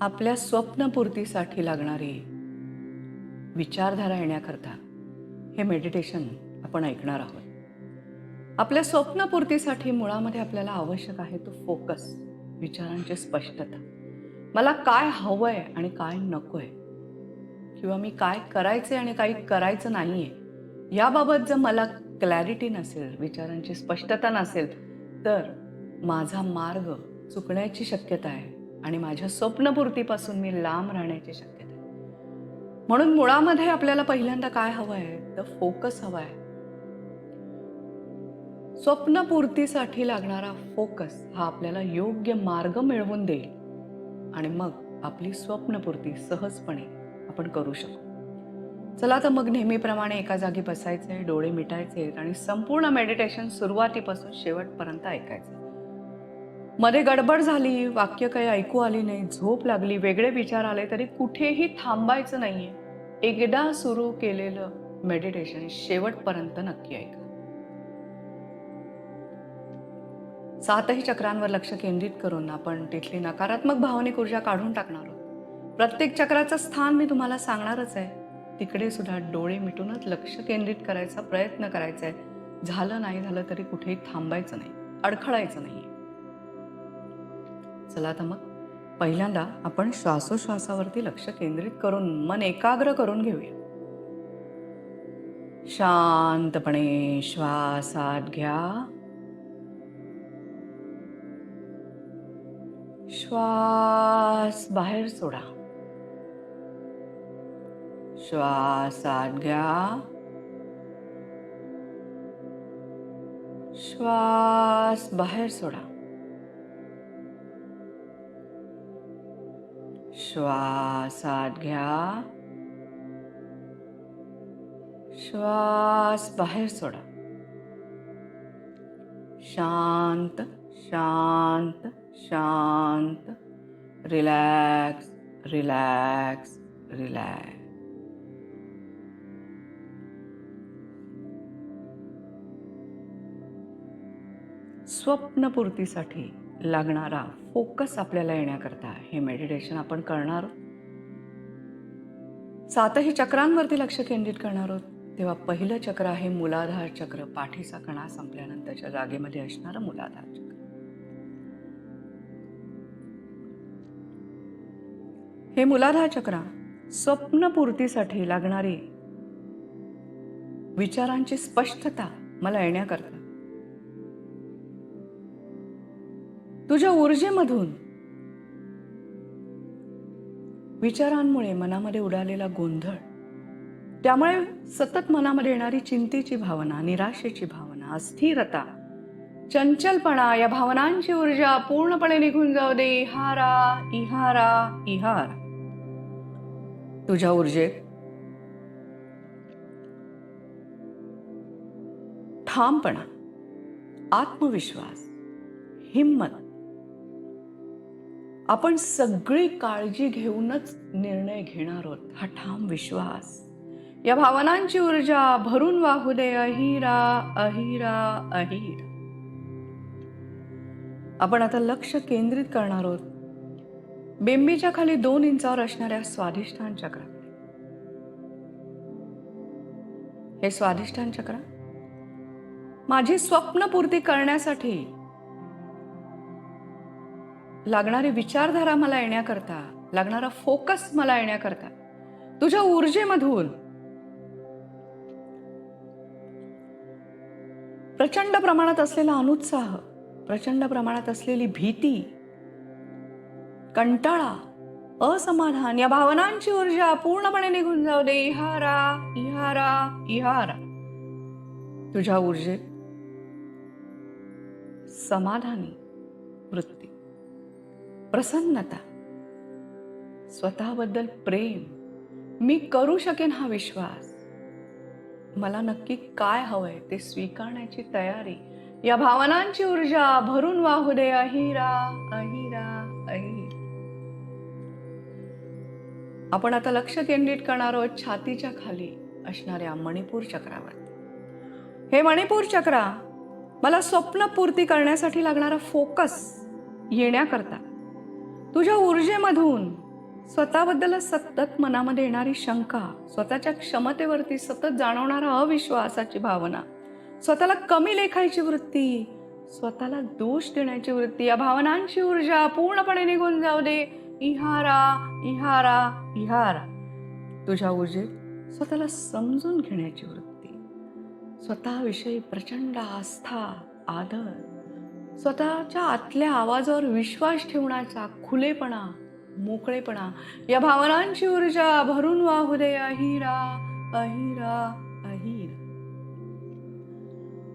आपल्या स्वप्नपूर्तीसाठी लागणारी विचारधारा येण्याकरता हे मेडिटेशन आपण ऐकणार आहोत. आपल्या स्वप्नपूर्तीसाठी मुळामध्ये आपल्याला आवश्यक आहे तो फोकस विचारांची स्पष्टता. मला काय हवंय आणि काय नकोय? किंवा मी काय करायचे आणि काही करायचं नाही आहे याबाबत जर मला क्लॅरिटी नसेल विचारांची स्पष्टता नसेल तर माझा मार्ग चुकण्याची शक्यता आहे. आणि माझ्या स्वप्नपूर्तीपासून मी लांब राहण्याची शक्यता आहे. म्हणून मुळामध्ये आपल्याला पहिल्यांदा काय हवं आहे? तर फोकस हवा आहे. स्वप्नपूर्तीसाठी लागणारा फोकस हा आपल्याला योग्य मार्ग मिळवून देईल. आणि मग आपली स्वप्नपूर्ती सहजपणे आपण करू शकतो चला तर मग नेहमीप्रमाणे एका जागी बसायचे डोळे मिटायचे आणि संपूर्ण मेडिटेशन सुरुवातीपासून शेवटपर्यंत ऐकायचं. मध्ये गडबड झाली वाक्य काही ऐकू आली नाही झोप लागली वेगळे विचार आले तरी कुठेही थांबायचं नाहीये. एकदा सुरू केलेलं मेडिटेशन शेवटपर्यंत नक्की ऐका. सातही चक्रांवर लक्ष केंद्रित करून आपण तिथली नकारात्मक भावनिक ऊर्जा काढून टाकणार आहोत. प्रत्येक चक्राचं स्थान मी तुम्हाला सांगणारच आहे. तिकडे सुद्धा डोळे मिटूनच लक्ष केंद्रित करायचा प्रयत्न करायचा आहे. झालं नाही झालं तरी कुठेही थांबायचं नाही अडखळायचं नाही चला तर मग. पहिल्यांदा आपण श्वासोश्वासावरती लक्ष केंद्रित करून मन एकाग्र करून घेऊया. शांतपणे श्वासात घ्या. श्वास बाहेर सोडा. श्वासात घ्या. श्वास बाहेर सोडा. श्वासात घ्या श्वास बाहेर सोडा. शांत शांत शांत. रिलॅक्स रिलॅक्स रिलॅक्स स्वप्नपूर्तीसाठी लागणारा फोकस आपल्याला येण्याकरता हे मेडिटेशन आपण करणार आहोत. सातही चक्रांवरती लक्ष केंद्रित करणार आहोत. तेव्हा पहिलं चक्र आहे मुलाधार चक्र. पाठीचा कणा संपल्यानंतरच्या जागेमध्ये असणारं मुलाधार चक्र. हे मुलाधार चक्र स्वप्नपूर्तीसाठी लागणारी विचारांची स्पष्टता मला येण्याकरता तुझ्या ऊर्जेमधून. विचारांमुळे मनामध्ये उडालेला गोंधळ. त्यामुळे सतत मनामध्ये येणारी चिंतेची भावना निराशेची भावना अस्थिरता चंचलपणा या भावनांची ऊर्जा पूर्णपणे निघून जाऊ दे. इहारा इहारा इहार. तुझ्या ऊर्जेत. ठामपणा आत्मविश्वास हिम्मत आपण सगळी काळजी घेऊनच निर्णय घेणार आहोत. हा ठाम विश्वास. या भावनांची ऊर्जा भरून वाहू दे. अहिरा अहिरा अहिर. आपण आता लक्ष केंद्रित करणार आहोत. बेंबीच्या खाली दोन इंचावर असणाऱ्या स्वाधिष्ठान चक्र. हे स्वाधिष्ठान चक्र माझी स्वप्नपूर्ती करण्यासाठी लागणारी विचारधारा मला येण्याकरता लागणारा फोकस मला येण्याकरता तुझ्या ऊर्जेमधून प्रचंड प्रमाणात असलेला अनुत्साह प्रचंड प्रमाणात असलेली भीती कंटाळा असमाधान या भावनांची ऊर्जा पूर्णपणे निघून जाऊ दे. इहारा इहारा इहारा. तुझ्या ऊर्जेत समाधानी वृत्ती. प्रसन्नता. स्वतःबद्दल प्रेम. मी करू शकेन हा विश्वास. मला नक्की काय हवंय ते स्वीकारण्याची तयारी. या भावनांची ऊर्जा भरून वाहू दे. अहिरा अहिरा अहिरा. आपण आता लक्ष केंद्रित करणार आहोत छातीच्या खाली असणाऱ्या मणिपूर चक्रावर. हे मणिपूर चक्रा मला स्वप्नपूर्ती करण्यासाठी लागणारा फोकस येण्याकरता. तुझ्या ऊर्जेमधून स्वतःबद्दल सतत मनामध्ये येणारी शंका स्वतःच्या क्षमतेवरती सतत जाणवणारा अविश्वासाची भावना स्वतःला कमी लेखायची वृत्ती स्वतःला दोष देण्याची वृत्ती या भावनांची ऊर्जा पूर्णपणे निघून जाऊ दे. इहारा इहारा इहारा. तुझ्या ऊर्जेत स्वतःला समजून घेण्याची वृत्ती स्वतःविषयी प्रचंड आस्था आदर स्वतःच्या आतल्या आवाजावर विश्वास ठेवण्याचा खुलेपणा मोकळेपणा या भावनांची ऊर्जा भरून वाहू दे अहिरा अहिरा अहिर.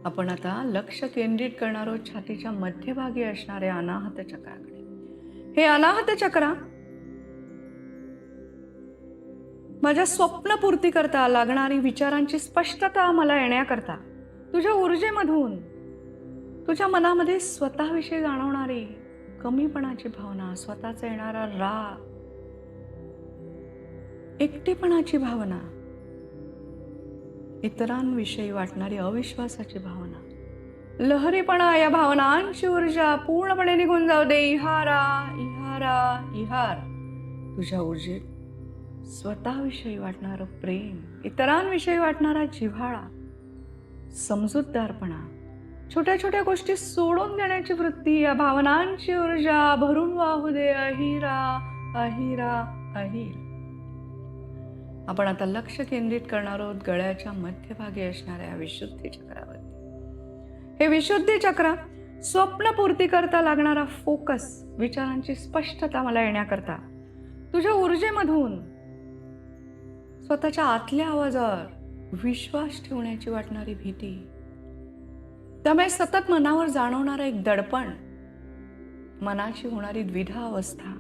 आपण आता लक्ष केंद्रित करणार आहोत छातीच्या मध्यभागी असणाऱ्या अनाहत चक्राकडे. हे अनाहत चक्रा माझ्या स्वप्नपूर्ती करता लागणारी विचारांची स्पष्टता मला येण्याकरता तुझ्या ऊर्जेमधून तुझ्या मनामध्ये स्वतःविषयी जाणवणारी कमीपणाची भावना स्वतःचा येणारा राग एकटेपणाची भावना इतरांविषयी वाटणारी अविश्वासाची भावना लहरीपणा या भावनांची ऊर्जा पूर्णपणे निघून जाऊ दे. इहारा इहारा इहार. तुझ्या ऊर्जेत स्वतःविषयी वाटणारं प्रेम इतरांविषयी वाटणारा जिव्हाळा समजूतदारपणा छोट्या छोट्या गोष्टी सोडून देण्याची वृत्ती या भावनांची ऊर्जा भरून वाहू दे. अहिरा अहिरा अहिर. आपण आता लक्ष केंद्रित करणार आहोत. गळ्याच्या मध्यभागी असणाऱ्या विशुद्धी चक्रावर हे विशुद्धी चक्र स्वप्नपूर्ती करता लागणारा फोकस विचारांची स्पष्टता मला येण्याकरता. तुझ्या ऊर्जेमधून स्वतःच्या आतल्या आवाजावर विश्वास ठेवण्याची वाटणारी भीती त्यामुळे सतत मनावर जाणवणारं एक दडपण मनाची होणारी द्विधा अवस्था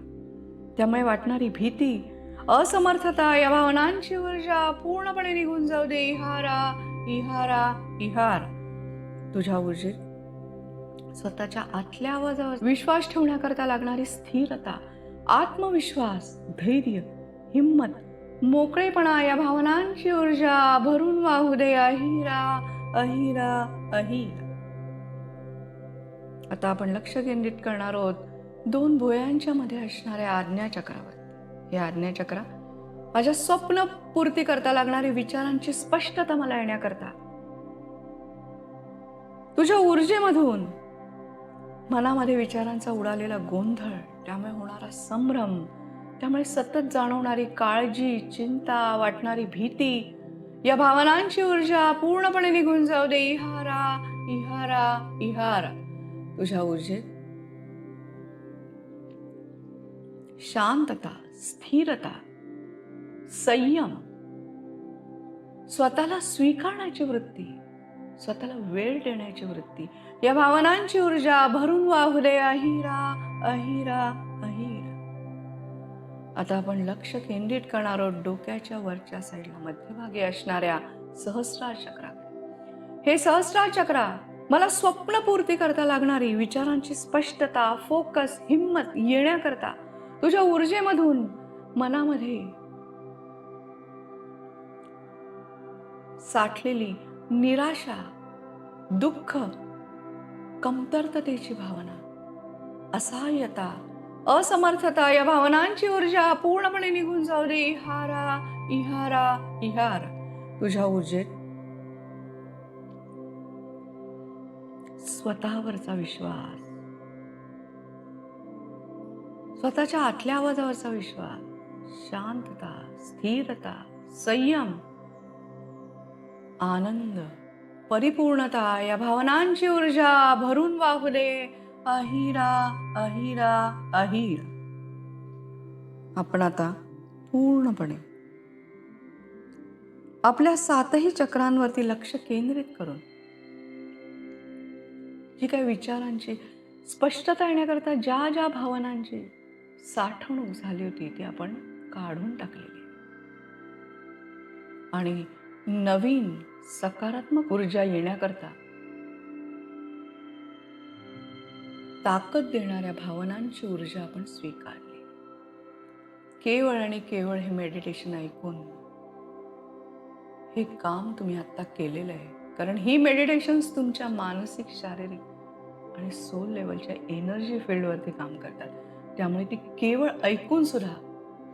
त्यामुळे वाटणारी भीती असमर्थता या भावनांची ऊर्जा पूर्णपणे निघून जाऊ दे. इहारा इहारा इहार. तुझ्या ऊर्जेत स्वतःच्या आतल्या आवाजावर विश्वास ठेवण्याकरता लागणारी स्थिरता आत्मविश्वास धैर्य हिंमत मोकळेपणा या भावनांची ऊर्जा भरून वाहू दे. अहिरा अहिरा अहिर. आता आपण लक्ष केंद्रित करणार आहोत दोन भुयांच्या मध्ये असणाऱ्या आज्ञाचक्रावर हे आज्ञाचक्र माझ्या स्वप्न पूर्ती करता लागणारी विचारांची स्पष्टता मला येण्याकरता. तुझ्या ऊर्जेमधून मनामध्ये विचारांचा उडालेला गोंधळ त्यामुळे होणारा संभ्रम त्यामुळे सतत जाणवणारी काळजी चिंता वाटणारी भीती या भावनांची ऊर्जा पूर्णपणे निघून जाऊ दे. इहारा इहारा इहारा. तुझ्या ऊर्जेत शांतता स्थिरता संयम स्वतःला स्वीकारण्याची वृत्ती स्वतःला वेळ देण्याची वृत्ती या भावनांची ऊर्जा भरून वाहुले अहिरा अहिरा अहिरा. अहिर आता आपण लक्ष केंद्रित करणार आहोत डोक्याच्या वरच्या साईडला मध्यभागी असणाऱ्या सहस्रार चक्राकडे. हे सहस्रार चक्रा मला स्वप्नपूर्ती करता लागणारी विचारांची स्पष्टता फोकस हिंमत येण्याकरता तुझ्या ऊर्जेमधून मनामध्ये साठलेली निराशा दुःख कमतरततेची भावना असहाय्यता असमर्थता या भावनांची ऊर्जा पूर्णपणे निघून जाऊ दे. इहारा इहारा इहार. तुझ्या ऊर्जेत स्वतःवरचा विश्वास. स्वतःच्या आतल्या आवाजावरचा विश्वास. शांतता स्थिरता संयम. आनंद परिपूर्णता या भावनांची ऊर्जा भरून वाहुले. दे अहिरा अहिरा अहिर. आपण आता पूर्णपणे आपल्या सातही चक्रांवरती लक्ष केंद्रित करून जी काही विचारांची? स्पष्टता येण्याकरता ज्या ज्या भावनांची साठवणूक झाली होती ती आपण काढून टाकलेली. आणि नवीन सकारात्मक ऊर्जा येण्याकरता ताकद देणाऱ्या भावनांची ऊर्जा आपण स्वीकारली. केवळ आणि केवळ हे मेडिटेशन ऐकून हे काम तुम्ही आत्ता केलेलं आहे. कारण ही मेडिटेशन्स तुमच्या मानसिक शारीरिक आणि सोल लेवलच्या एनर्जी फील्डवरती काम करतात. त्यामुळे ती केवळ ऐकून सुद्धा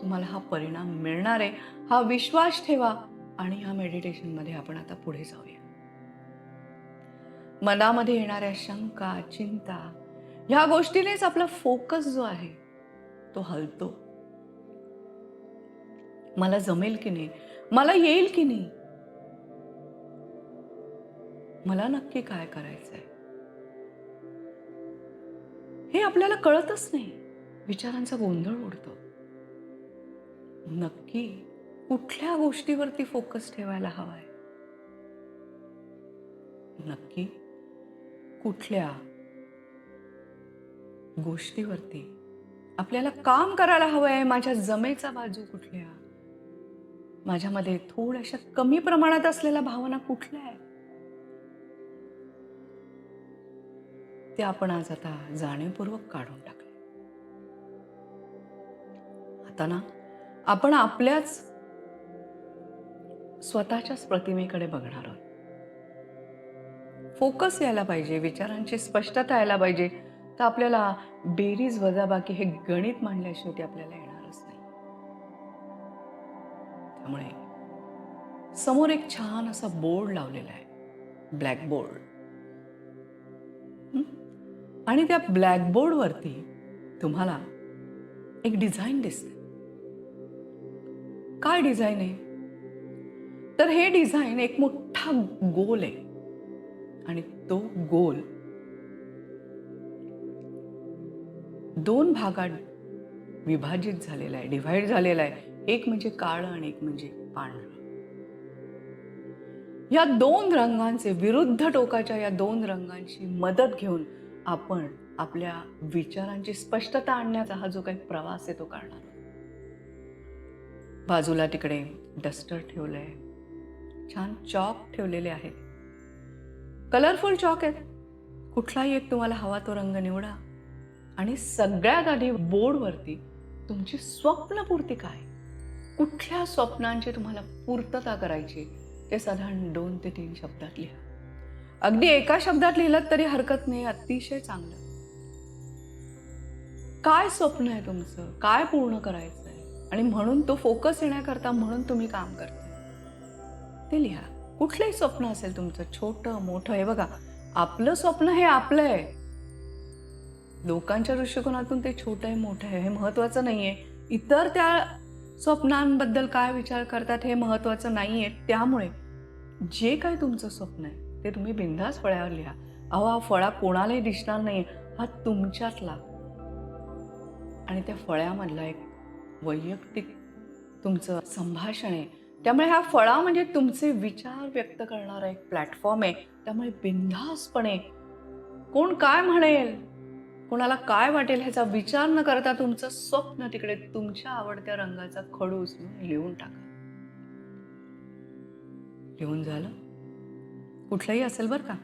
तुम्हाला हा परिणाम मिळणार आहे. हा विश्वास ठेवा आणि ह्या मेडिटेशनमध्ये आपण आता पुढे जाऊया. मनामध्ये येणाऱ्या शंका चिंता ह्या गोष्टीनेच आपला फोकस जो आहे तो हलतो. मला जमेल की नाही? मला येईल की नाही? मला नक्की काय करायचंय? हे आपल्याला कळतच नाही. विचारांचा गोंधळ उडतो. नक्की कुठल्या गोष्टीवरती फोकस ठेवायला हवाय? नक्की कुठल्या गोष्टीवरती आपल्याला काम करायला हवं आहे माझ्या जमेचा बाजू कुठल्या? माझ्यामध्ये थोड्याशा कमी प्रमाणात असलेल्या भावना कुठल्या आहेत? ते आपण आज आता जाणीवपूर्वक काढून टाकले. आता ना आपण आपल्याच स्वतःच्याच प्रतिमेकडे बघणार आहोत. फोकस यायला पाहिजे विचारांची स्पष्टता यायला पाहिजे. तर आपल्याला बेरीज वजाबाकी हे गणित मांडल्याशिवाय ते आपल्याला येणारच नाही. त्यामुळे समोर एक छान असा बोर्ड लावलेला आहे. ब्लॅक बोर्ड आणि त्या ब्लॅकबोर्डवरती तुम्हाला एक डिझाईन दिसते. काय डिझाईन आहे? तर हे डिझाईन एक मोठा गोल आहे. आणि तो गोल दोन भागात विभाजित झालेला आहे डिव्हाइड झालेला आहे. एक म्हणजे काळं आणि एक म्हणजे पांढरं. या दोन रंगांचे विरुद्ध टोकाच्या या दोन रंगांची मदत घेऊन आपण आपल्या विचारांची स्पष्टता आणण्याचा हा जो काही प्रवास आहे तो करणार बाजूला तिकडे डस्टर ठेवलंय. छान चॉक ठेवलेले आहेत कलरफुल चॉक आहेत. कुठलाही एक तुम्हाला हवा तो रंग निवडा. आणि सगळ्यात आधी बोर्डवरती तुमची स्वप्नपूर्ती काय? कुठल्या स्वप्नांची तुम्हाला पूर्तता करायची ते साधारण दोन ते तीन शब्दात लिहा. अगदी एका शब्दात लिहिलं तरी हरकत नाही अतिशय चांगलं. काय स्वप्न आहे तुमचं? काय पूर्ण करायचं आहे आणि म्हणून तो फोकस येण्याकरता म्हणून तुम्ही काम करता ते लिहा. कुठलंही स्वप्न असेल तुमचं छोटं मोठं हे बघा आपलं स्वप्न हे आपलं आहे. लोकांच्या दृष्टिकोनातून ते छोटं आहे मोठं आहे हे महत्वाचं नाहीये. इतर त्या स्वप्नांबद्दल काय विचार करतात हे महत्वाचं नाहीये. त्यामुळे जे काय तुमचं स्वप्न आहे ते तुम्ही बिंदास फळ्यावर लिहा. अहो हा फळा कोणालाही दिसणार नाही हा तुमच्यातला. आणि त्या फळ्यामधला एक वैयक्तिक तुमचं संभाषण आहे. त्यामुळे हा फळा म्हणजे तुमचे विचार व्यक्त करणारा एक प्लॅटफॉर्म आहे. त्यामुळे बिंधासपणे कोण काय म्हणेल? कोणाला काय वाटेल ह्याचा विचार न करता तुमचं स्वप्न तिकडे तुमच्या आवडत्या रंगाचा खडू उचलून लिहून टाका. लिहून झालं? कुठलंही असेल बरं का.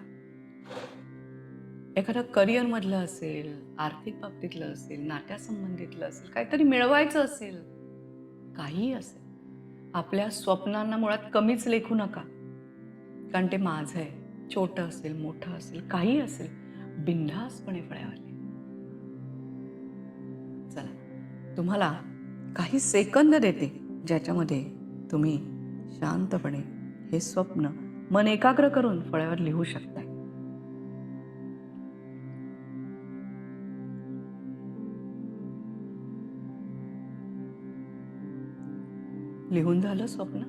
एखादं करिअरमधलं असेल आर्थिक बाबतीतलं असेल नात्यासंबंधितलं असेल काहीतरी मिळवायचं असेल काहीही असेल आपल्या स्वप्नांना मुळात कमीच लेखू नका. कारण ते माझं आहे. छोटं असेल मोठं असेल काही असेल बिंधासपणे फळ्यावाले चला तुम्हाला काही सेकंद देते ज्याच्यामध्ये तुम्ही शांतपणे हे स्वप्न मन एकाग्र करून फळ्यावर लिहू शकताय. लिहून झालं स्वप्न?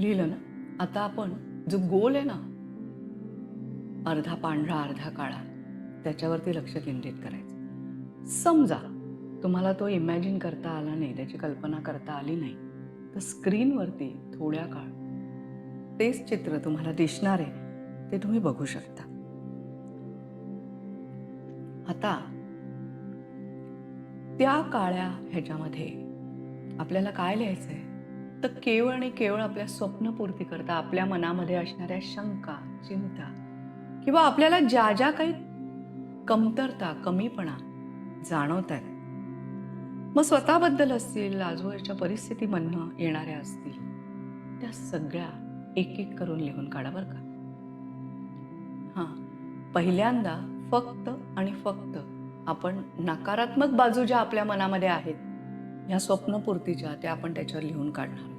लिहिलं ना? आता आपण जो गोल आहे ना अर्धा पांढरा अर्धा काळा त्याच्यावरती लक्ष केंद्रित करायचं. समजा तुम्हाला तो इमॅजिन करता आला नाही त्याची कल्पना करता आली नाही तर स्क्रीनवरती थोड्या काळ तेच चित्र तुम्हाला दिसणार आहे ते तुम्ही बघू शकता. आता त्या काळ्या ह्याच्यामध्ये आपल्याला काय लिहायचं आहे तर केवळ आणि केवळ आपल्या स्वप्नपूर्ती करता आपल्या मनामध्ये असणाऱ्या शंका चिंता किंवा आपल्याला ज्या ज्या काही कमतरता कमीपणा जाणवत आहेत मग स्वतःबद्दल असतील आजूबाजूच्या म्हणणं येणाऱ्या असतील त्या सगळ्या एक एक करून लिहून काढा बरं का. हां पहिल्यांदा फक्त आणि फक्त आपण नकारात्मक बाजू ज्या आपल्या मनामध्ये आहेत ह्या स्वप्नपूर्तीच्या त्या आपण त्याच्यावर लिहून काढणार.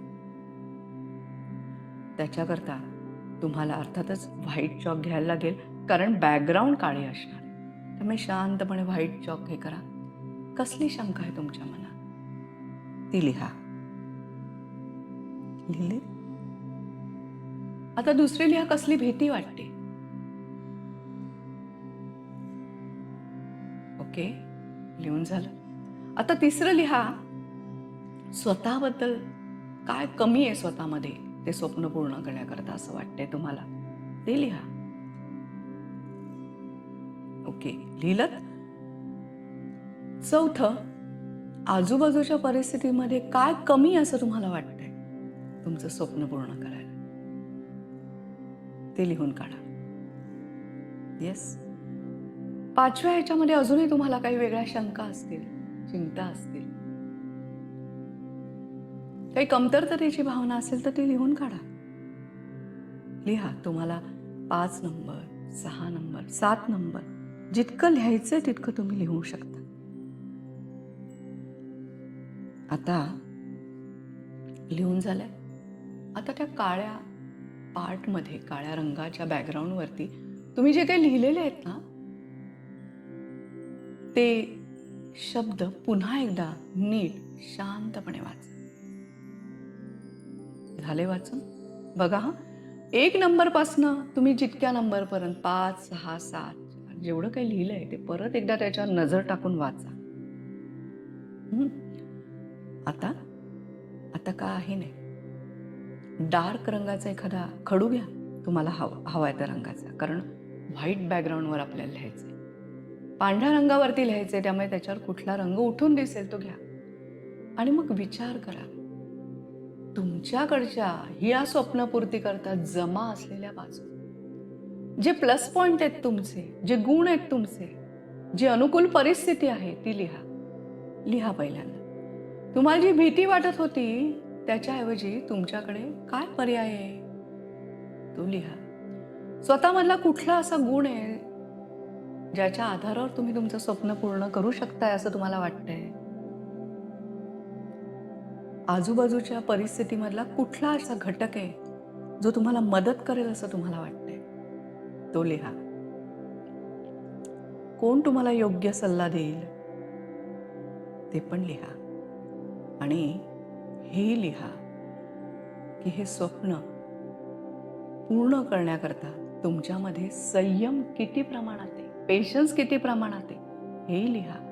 त्याच्याकरता तुम्हाला अर्थातच व्हाईट चॉक घ्यायला लागेल कारण बॅकग्राऊंड काळी असणार. तुम्ही त्यामुळे शांतपणे व्हाईट चॉक हे करा. कसली शंका आहे तुमच्या मनात? ती लिहा. लिहिली आता दुसरी लिहा कसली भीती वाटते? ओके लिहून झालं. आता तिसरं लिहा. स्वतःबद्दल काय कमी आहे स्वतःमध्ये? ते स्वप्न पूर्ण करण्याकरता असं वाटतंय तुम्हाला. ते लिहा. ओके लिहिलं चौथ आजूबाजूच्या परिस्थितीमध्ये काय कमी असं तुम्हाला वाटतंय? तुमचं स्वप्न पूर्ण करायला. ते लिहून काढा. येस पाचव्या ह्याच्यामध्ये अजूनही तुम्हाला काही वेगळ्या शंका असतील चिंता असतील. काही कमतरतेची भावना असेल तर ती लिहून काढा. लिहा तुम्हाला पाच नंबर सहा नंबर सात नंबर जितकं लिहायचं तितकं तुम्ही लिहू शकता. आता लिहून झालंय. आता त्या काळ्या पार्टमध्ये काळ्या रंगाच्या बॅकग्राऊंडवरती. तुम्ही जे काही लिहिलेले आहेत ना ते शब्द पुन्हा एकदा नीट शांतपणे वाचा. झाले वाचून? बघा हा. एक नंबरपासनं तुम्ही जितक्या नंबरपर्यंत पाच सहा सात जेवढं काही लिहिलं आहे ते परत एकदा त्याच्यावर नजर टाकून वाचा. आता? आता काही नाही? डार्क रंगाचा एखादा खडू घ्या. तुम्हाला हवा हवा आहे त्या रंगाचा. कारण व्हाईट बॅकग्राऊंडवर आपल्याला लिहायचं पांढऱ्या रंगावरती लिहायचे त्यामुळे त्याच्यावर कुठला रंग उठून दिसेल तो घ्या. आणि मग विचार करा. तुमच्याकडच्या या स्वप्नपूर्ती करता जमा असलेल्या बाजू. जे प्लस पॉइंट आहेत तुमचे जे गुण आहेत तुमचे जी अनुकूल परिस्थिती आहे ती लिहा. लिहा पहिल्यांदा. तुम्हाला जी भीती वाटत होती त्याच्याऐवजी तुमच्याकडे काय पर्याय आहे? तो लिहा. स्वतःमधला कुठला असा गुण आहे ज्याच्या आधारावर तुम्ही तुमचं स्वप्न पूर्ण करू शकताय असं तुम्हाला वाटतंय? आजूबाजूच्या परिस्थितीमधला कुठला असा घटक आहे जो तुम्हाला मदत करेल असं तुम्हाला वाटतंय? तो लिहा. कोण तुम्हाला योग्य सल्ला देईल? ते पण लिहा. आणि हे लिहा की हे स्वप्न पूर्ण करण्याकरता तुमच्यामध्ये संयम किती प्रमाणात आहे? पेशन्स किती प्रमाणात आहे? हे लिहा.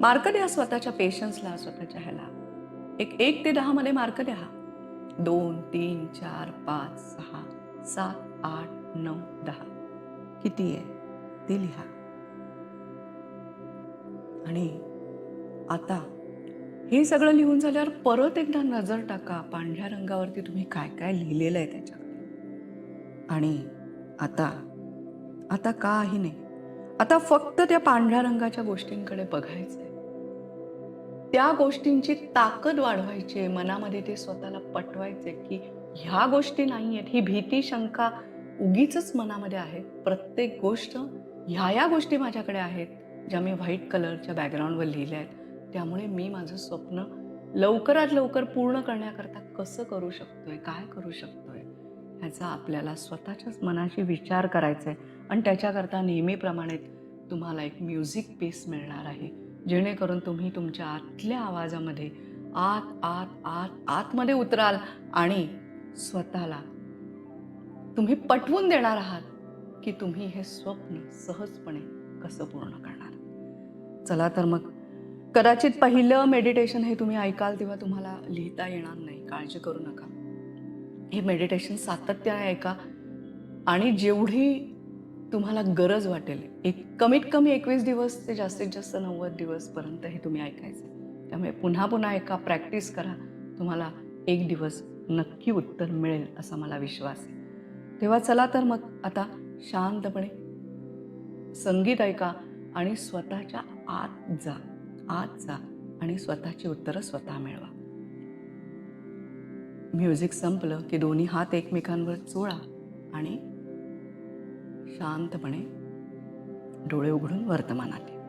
मार्क द्या स्वतःच्या पेशन्सला स्वतःच्या ह्याला. एक एक ते दहा मध्ये मार्क द्या. दोन तीन चार पाच सहा सात आठ नऊ दहा. किती आहे? ते लिहा. आणि आता हे सगळं लिहून झाल्यावर परत एकदा नजर टाका. पांढऱ्या रंगावरती तुम्ही काय काय लिहिलेलं आहे त्याच्याकडे आणि आता आता काही नाही. आता फक्त त्या पांढऱ्या रंगाच्या गोष्टींकडे बघायचंय. त्या गोष्टींची ताकद वाढवायची आहे मनामध्ये ते स्वतःला पटवायचे की ह्या गोष्टी नाही आहेत ही भीती शंका उगीच मनामध्ये आहेत. प्रत्येक गोष्ट ह्या या गोष्टी माझ्याकडे आहेत ज्या मी व्हाईट कलरच्या बॅकग्राऊंडवर लिहिल्या आहेत. त्यामुळे मी माझं स्वप्न लवकरात लवकर पूर्ण करण्याकरता कसं करू शकतोय काय करू शकतोय ह्याचा आपल्याला स्वतःच्याच मनाशी विचार करायचा आहे आणि त्याच्याकरता नेहमीप्रमाणे तुम्हाला एक म्युझिक पीस मिळणार आहे. जेणेकरून तुम्ही तुमच्या आतल्या आवाजामध्ये आत आत आत आतमध्ये उतराल आणि स्वतःला तुम्ही पटवून देणार आहात की तुम्ही हे स्वप्न सहजपणे कसं पूर्ण करणार. चला तर मग कदाचित पहिलं मेडिटेशन हे तुम्ही ऐकाल तेव्हा तुम्हाला लिहिता येणार नाही. काळजी करू नका. हे मेडिटेशन सातत्याने ऐका आणि जेवढी तुम्हाला गरज वाटेल एक कमीत कमी एकवीस दिवस ते जास्तीत जास्त नव्वद दिवसपर्यंत हे तुम्ही ऐकायचं. त्यामुळे पुन्हा पुन्हा एका प्रॅक्टिस करा. तुम्हाला एक दिवस नक्की उत्तर मिळेल असा मला विश्वास आहे. तेव्हा चला तर मग आता शांतपणे संगीत ऐका आणि स्वतःच्या आत जा. आत जा आणि स्वतःची उत्तरं स्वतः मिळवा म्युझिक संपलं की दोन्ही हात एकमेकांवर चोळा आणि शांतपणे डोळे उघडून वर्तमानात या.